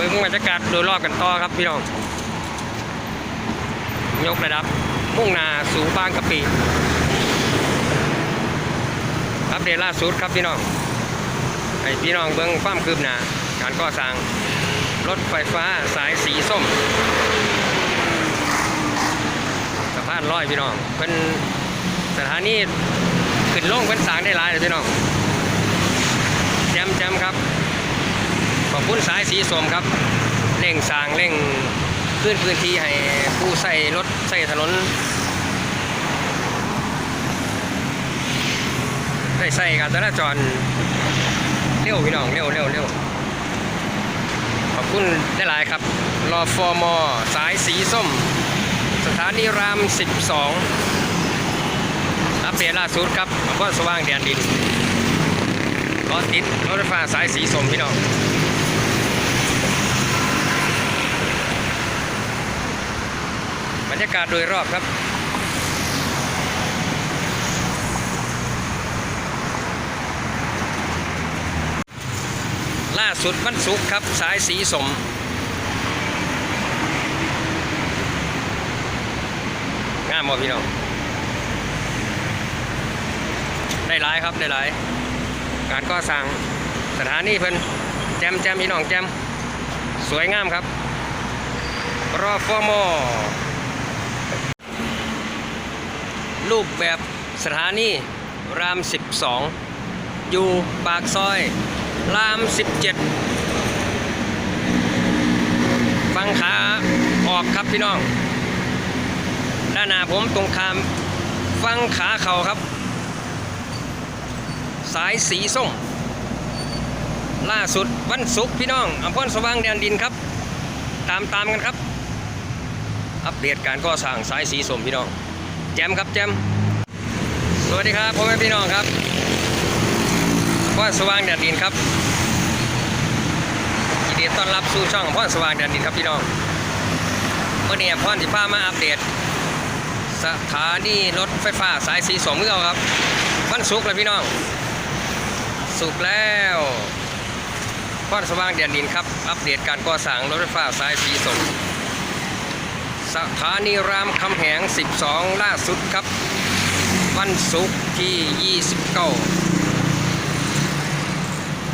บิ่งบรรยากาศโดยรอบกันต่อครับพี่น้อง ยกระดับ มุ่งหน้าสู่บางกะปิอัปเดตล่าสุดครับพี่น้องให้พี่น้องเบิ่งความคืบหน้าการก่อสร้างรถไฟฟ้าสายสีส้มสะพานลอยพี่น้องเป็นสถานีขึ้นลงเป็นสร้างได้หลายเลยพี่น้องแจมแจมครับ อบคุณสายสีส้มครับเร่งสร้างเร่งขึ้นพื้นที่ให้ผู้ใส่รถใส่ถนนได้ใส่การจราจรเร็วพี่น้องเร็วเร็วเร็วขอบคุณได้หลายครับรอฟอร์มอสายสีส้ม สถานีราม 12 อัปเดตล่าสุดครับอำเภอสว่างแดนดินรถติดรถไฟฟ้าสายสีส้มพี่น้อง รรยากาศโดยรอบครับล่าสุดวันศุกครับสายสีสมงามบ่พี่น้อง ได้หลายครับได้หลาย การก่อสร้างสถานีเพิ่นแจมแจมพี่น้องแจมสวยงามครับรอฟอร์มอ รูปแบบสถานีราม 12 อยู่ปากซอย ราม 17 ฟังขาออกครับพี่น้อง ด้านหน้าผมตรงข้ามฟังขาเข่าครับ สายสีส้ม ล่าสุดวันศุกร์พี่น้องอำเภอสว่างแดนดินครับ ตามตามกันครับ อัปเดตการก่อสร้างสายสีส้มพี่น้อง แจมครับแจมสวัสดีครับพ่อแม่พี่น้องครับพ่อสว่างแดนดินครับยินดีต้อนรับสู่ช่องพ่อสว่างแดนดินครับพี่น้องเมื่อเนี้พ่อสิพามาอัปเดต สถานีรถไฟฟ้าสายสีส้มเมื่อครับวันศุกร์เลยพี่น้อง สุกแล้วพ่อสว่างแดนดินครับ อัปเดตการก่อสร้างรถไฟฟ้าสายสีส้ม สถานีรามคำแหง 12 ล่าสุดครับ วันศุกร์ที่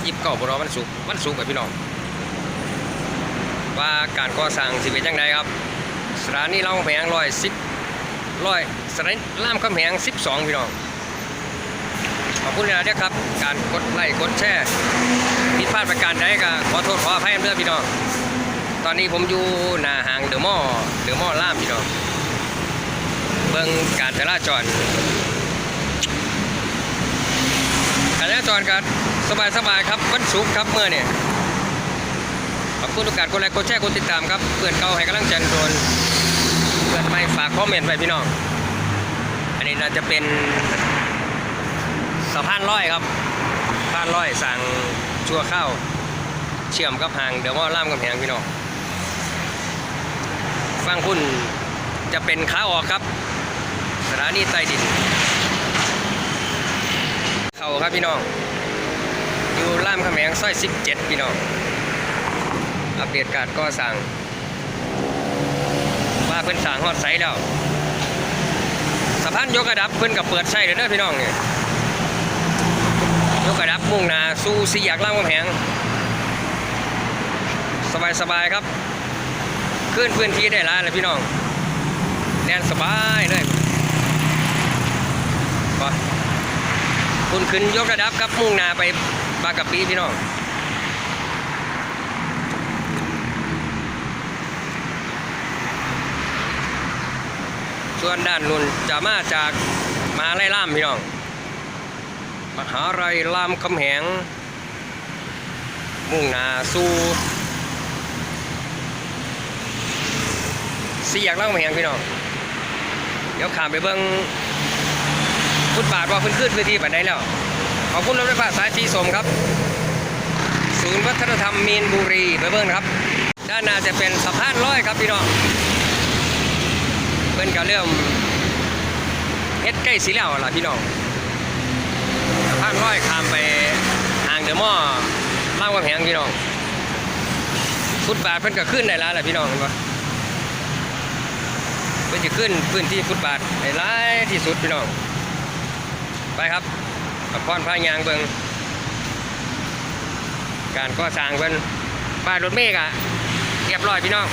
29 29บรอวันศุกร์วันศุกร์กับพี่น้อง ว่าการก่อสร้างสิเป็นยังไงครับ สถานีรามคำแหงร้อยสิบร้อยสถานีรามคำแหง 12 พี่น้อง ขอบคุณนะเด้ครับ การกดไลค์กดแชร์ผิดพลาดประการใดก็ขอโทษขออภัยเพื่อนพี่น้อง ตอนนี้ผมอยู่หน้าห้างเดอะมอลเดอะมอลล่ามพี่น้องเบิ่งการจราจรการจราจรกันสบายสบายๆครับวันศุกร์ครับเมื่อเนี่ยขอบคุณทุกการกดไลค์กดแชร์กดติดตามครับเพื่อนเก่าให้กำลังใจโดนเพื่อนใหม่ฝากคอมเมนต์ไว้พี่น้อง อันนี้น่าจะเป็นสะพานร้อยครับสะพานร้อยสั่งชั่วข้าวเชื่อมกับหางเดี๋ยวว่าล่ามกับแหงพี่น้อง ฟังคุณจะเป็นขาออกครับ สถานีใต้ดิน เข้าครับพี่น้อง อยู่ล่ามคำแหงซอย 17 พี่น้อง อัปเดตการก่อสร้างว่าเพิ่นสร้างฮอดไซแล้วสะพานยกระดับเพิ่นกับเปิดใช้เลยเด้อพี่น้องเนี่ยยกระดับมุ่งหน้าสู่สี่แยกล่ามคำแหงสบายสบายๆครับ ขึ้นพื้นที่ได้ลายเลยพี่น้องแน่นสบายเลยไปคุณขึ้นยกระดับครับมุ่งนาไปบางกะปีพี่น้องส่วนด้านนุ่นจะมาจากมาไล่ล่ามพี่น้องมหาไรล่ามคำแหง มุ่งนาสู่ สี่แยกล่างมาแหงพี่น้องเดี๋ยวขามไปเบิ้งฟุตบาทว่าพื้นขึ้นพื้นที่ปันได้แล้ว ขอบคุณรถไฟฟ้าสายสีสมครับ ศูนย์วัฒนธรรมมีนบุรีไปเบิ้งครับ ด้านหน้าจะเป็นสะพานลอยครับพี่น้องเพิ่นก็เริ่มเฮ็ดใกล้สีแล้วล่ะพี่น้องสะพานลอยข้ามไปห่างเดอะมอลล์ล่างกำแพงพี่น้องฟุตบาทเพิ่นก็ขึ้นได้แล้วแหละพี่น้องเห็นปะ พิ่นจะขึ้นพื้นที่ฟุตบาทให้หลายที่สุดพี่น้อง ไปครับกับพรพายางเบิงการก่อสร้างเพิ่นป้ายรถเมฆอะเรียบร้อยพี่น้อง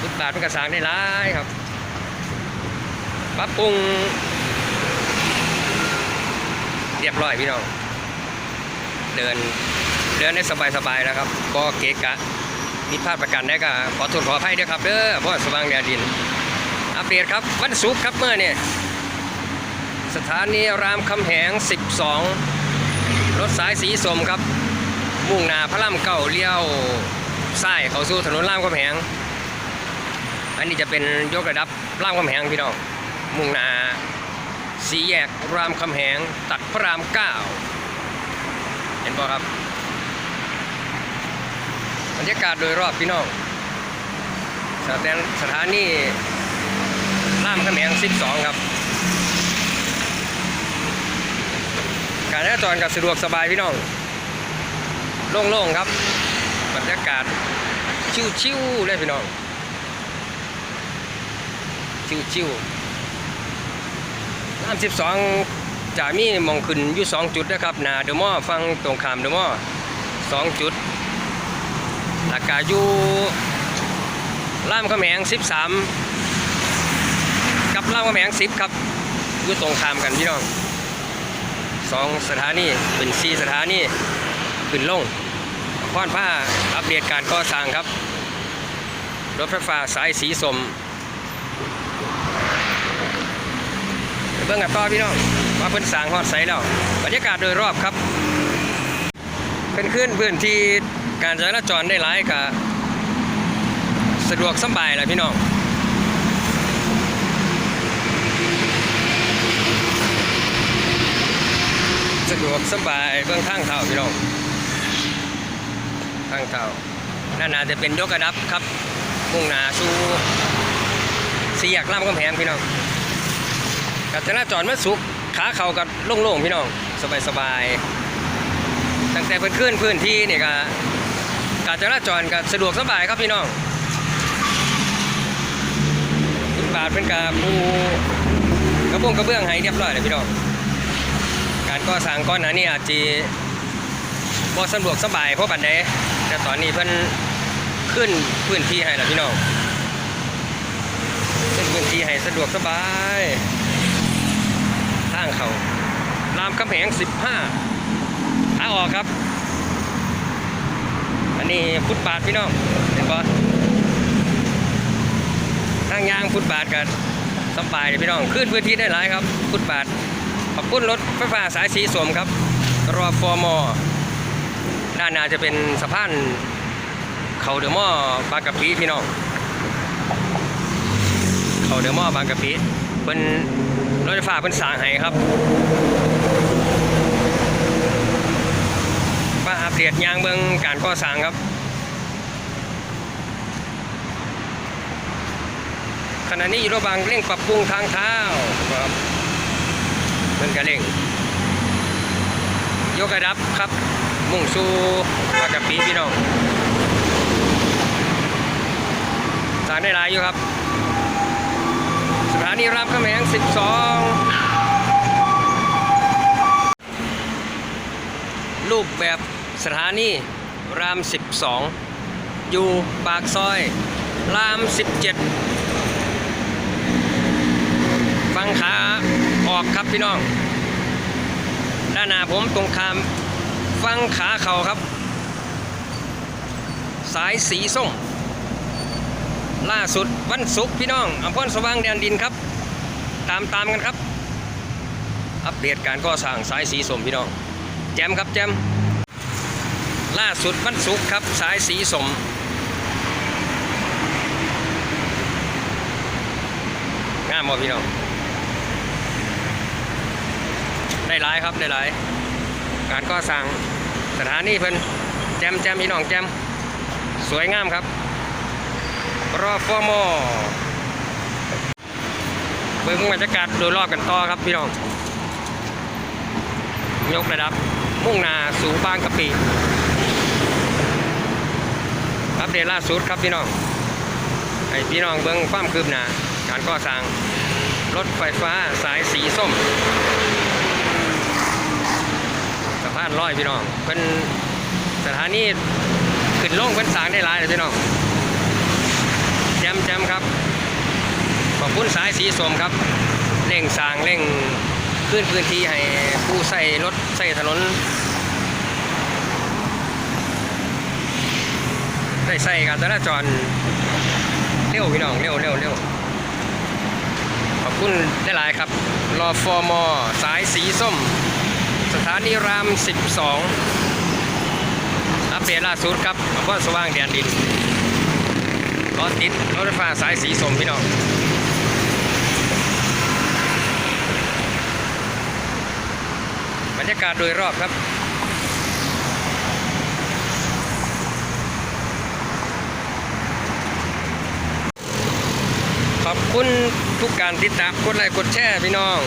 ฟุตบาทเพิ่นก็สร้างได้หลายครับปรับปรุงเรียบร้อยพี่น้อง เดินเดินได้สบายๆแล้วครับก็เกะกะ ผิดพลาดประกันได้ก็ขอโทษขออภัยด้วยครับเด้อเพราะว่าสว่างแดดดิน อัปเดตครับวันศุกร์ครับเมื่อเนี่ยสถานีรามคำแหง 12 รถสายสีสมครับ มุ่งหน้าพระรามเก้าเลี้ยวซ้ายเข้าสู่ถนนรามคำแหง อันนี้จะเป็นยกระดับรามคำแหงพี่น้องมุ่งหน้าสีแยกรามคำแหง ตัดพระรามเก้าเห็นป่ะครับ บรรยากาศโดยรอบพี่น้องสถานสถานีล่ามขแมง12 ครับ การจราจรกับสะดวกสบายพี่น้อง โล่งๆครับ บรรยากาศชิวๆเลยพี่น้อง ชิวๆล่าม12จะมีมองขึ้นอยู่ 2 จุดนะครับ หนาเดมอฟังตรงขามเดอะมอ2จุด หลักกาอยู่ล่ามขแมง 13 กับล่ากำแหงสิบครับอยู่ตรงข้ามกันพี่น้องสองสถานีเป็นสี่สถานีขึ้นลงพอนผ้าอัปเดตการก่อสร้างครับ รถไฟฟ้าสายสีสมเบิ่งกันต่อพี่น้องว่าเพิ่นสร้างฮอดไสแล้วบรรยากาศโดยรอบครับเป็นขึ้นพื้นที่ การจราจรได้หลายกับสะดวกสบายแหละพี่น้องสะดวกสบายเบื้องทางเท้าพี่น้องทางเท้านั่นน่าจะเป็นยกระดับครับมุ่งหน้าสู่สี่แยกล่ามกำแพงพี่น้องกับจราจรมันสุกขาเขากับโล่งๆพี่น้องสบายๆตั้งแต่เพิ่นขึ้นพื้นที่เนี่ยก็ การจราจรก็สะดวกสบายครับพี่น้องฟุตบาทเป็นกาปูกระบงกระเบื้องให้เรียบร้อยเลยพี่น้อง การก่อสร้างก้อนหนานี่อาจจะบ่สะดวกสบายเพราะบันไดแต่ตอนนี้เพิ่นขึ้นพื้นที่ให้แล้วพี่น้องขึ้นพื้นที่ให้สะดวกสบายทางเขารามคำแหง 15ทางออกครับ นี้ฟุตบาทพี่น้องเห็นปะทางยางฟุตบาทกันสบายเลยพี่น้องขึ้นพื้นที่ได้หลายครับ ฟุตบาทขอบคุณรถไฟฟ้าสายสีสวมครับรอฟอร์มอด้านหน้าจะเป็นสะพานเขาเดอมอบางกะปิพี่น้องเขาเดอมอบางกะปิเป็นรถไฟฟ้าเป็นสางให้ครับ มาอัปเดยางเบิงการก่อสร้างครับขณะนี้อยู่ระหว่างเร่งปรับปรุงทางเท้าครับเพิ่นการเร่ง ยกระดับครับ มุ่งสู่ปากกะปีพี่น้องสางได้หลายอยู่ครับ สถานีรามคำแหง 12 รูปแบบ สถานีราม 12 อยู่ปากซอย ราม 17 ฟังขาออกครับพี่น้อง ด้านหน้าผมตรงขามฟังขาเข่าครับ สายสีส้ม ล่าสุดวันศุกร์พี่น้องอำเภอสว่างแดนดินครับ ตามตามกันครับ อัปเดตการก่อสร้างสายสีส้มพี่น้อง แจมครับแจม ล่าสุดวันศุกร์ครับ สายสีสมงามบ่พี่น้อง ได้หลายครับได้หลาย การก่อสร้างสถานีเพิ่นแจมแจมพี่น้องแจมสวยงามครับ รอฟอร์มอเบิ่งบรรยากาศโดยรอบกันต่อครับพี่น้อง ยกระดับ มุ่งนาสู่บางกะปิ อัปเดตล่าสุดครับพี่น้องให้พี่น้องเบิ่งความคืบหน้าการก่อสร้างรถไฟฟ้าสายสีส้มสะพานลอยพี่น้องเป็นสถานีขึ้นลงเป็นสางได้หลายเลยพี่น้องแจมแจมครับขอบคุณสายสีส้มครับเร่งสร้างเร่งขึ้นพื้นที่ให้ผู้ใส่รถใส่ถนน ได้ใส่การจราจรเร็วพี่น้องเร็วเร็วเร็วขอบคุณได้หลายครับรอฟอร์มอสายสีส้ม สถานีราม 12 อัปเดตล่าสุดครับอำเภอสว่างแดนดินรถติดรถไฟฟ้าสายสีส้มพี่น้องบรรยากาศโดยรอบครับ ขอบ คุณทุกการติดตามกดไลค์กดแชร์พี่น้อง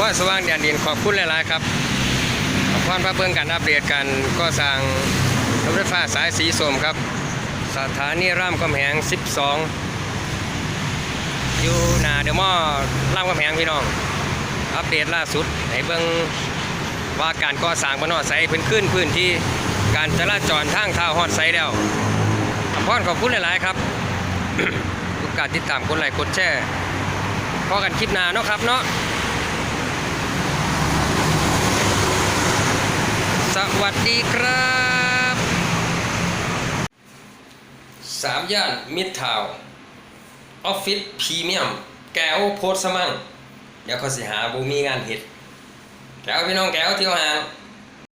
ว่าสว่างแดนดินขอบคุณหลายๆครับขอบคุณพระเบิ่งการอัปเดตกันก็สั่งรถไฟฟ้าสายสีส้มครับ สถานีรามคำแหง 12 อยู่หน้าเดมอลล์รามคำแหงพี่น้อง อัปเดตล่าสุดให้เบิ่งว่าการก่อสร้างบนฮอดไซเพิ่นขึ้นพื้นที่การจราจรทางเท้าฮอดไซแล้วขอบคุณขอบคุณหลายๆครับ การติดตามกดไลค์กดแชร์พอกันคลิปหน้าเนาะครับเนาะสวัสดีครับสามย่านมิดทาวน์ออฟฟิศพรีเมียม แก้วโพสต์สมั่งเดี๋ยวเขาสิหาบูมีงานเห็ดแก้วพี่น้องแก้วเที่ยวหาง